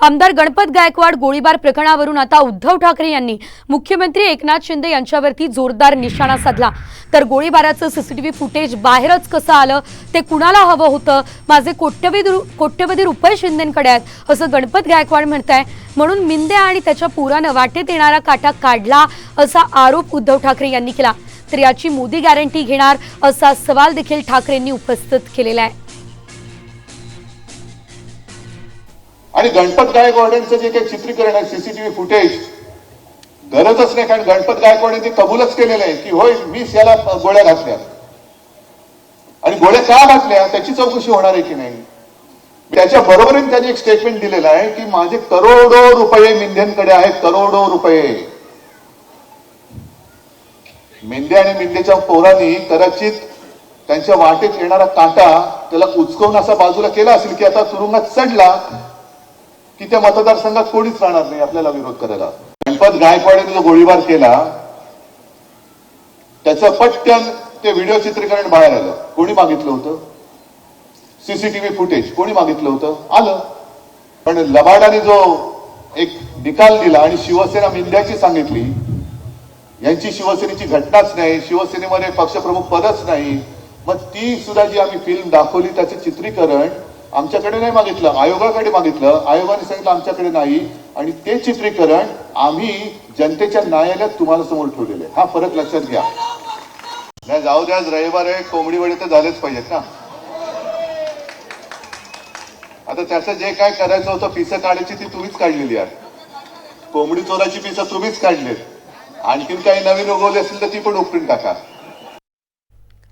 आमदार गणपत गायकवाड गोळीबार प्रकरणावरून आता उद्धव ठाकरे यांनी मुख्यमंत्री एकनाथ शिंदे यांच्यावरती जोरदार निशाणा साधला. तर गोळीबाराचं सीसीटीव्ही फुटेज बाहेरच कसं आलं ते कुणाला हवं होतं? माझे कोट्यवधी रु- कोट्यवधी रुपये शिंदेकडे आहेत असं गणपत गायकवाड म्हणताय. म्हणून मिंदे आणि त्याच्या पुरानं वाटेत येणारा काटा काढला असा आरोप उद्धव ठाकरे यांनी केला. तर याची मोदी गॅरंटी घेणार असा सवाल देखील ठाकरेंनी उपस्थित केलेला आहे. आणि गणपत गायकवाड्यांचं जे काही चित्रीकरण आहे सीसीटीव्ही फुटेज गरजच नाही कारण गणपत गायकवाड्यांनी कबूलच केलेलं आहे की होय मीच याला गोळ्या घातल्या. आणि गोळ्या का घातल्या त्याची चौकशी होणार आहे की नाही? त्याच्या बरोबरीने त्यांनी एक स्टेटमेंट दिलेलं आहे की माझे करोडो रुपये मेंढ्यांकडे आहेत करोडो रुपये. मेंढ्या आणि मेंढ्याच्या पोरांनी कदाचित त्यांच्या वाटेत येणारा काटा त्याला उचकवून असा बाजूला केला असेल की आता तुरुंगात चढला की त्या मतदारसंघात कोणीच राहणार नाही आपल्याला विरोध करायला. गणपत गायकवाडीने जो गोळीबार केला त्याचं पटकन ते व्हिडिओ चित्रीकरण बाहेर आलं. कोणी मागितलं होतं? सीसीटीव्ही फुटेज कोणी मागितलं होतं? आलं. पण लबाडाने जो एक निकाल दिला आणि शिवसेना मिंद्याची सांगितली यांची शिवसेनेची घटनाच नाही शिवसेनेमध्ये पक्षप्रमुख पदच नाही मग ती सुद्धा जी आम्ही फिल्म दाखवली त्याचे चित्रीकरण आमच्याकडे नाही मागितलं. आयोगाकडे मागितलं. आयोगाने सांगितलं आमच्याकडे नाही. आणि ते चित्रीकरण आम्ही जनतेच्या न्यायालयात तुम्हाला समोर ठेवलेले हा फरक लक्षात घ्या. नाही जाऊ द्या आज रविवार आहे कोंबडी वडे तर झालेच पाहिजेत ना. आता त्याचं जे काय करायचं होतं पिसं काढायची ती तुम्हीच काढलेली आहे. कोंबडी चोराची पिसं तुम्हीच काढलेत. आणखीन काही नवीन उगवली असेल तर ती पण उपटून टाका.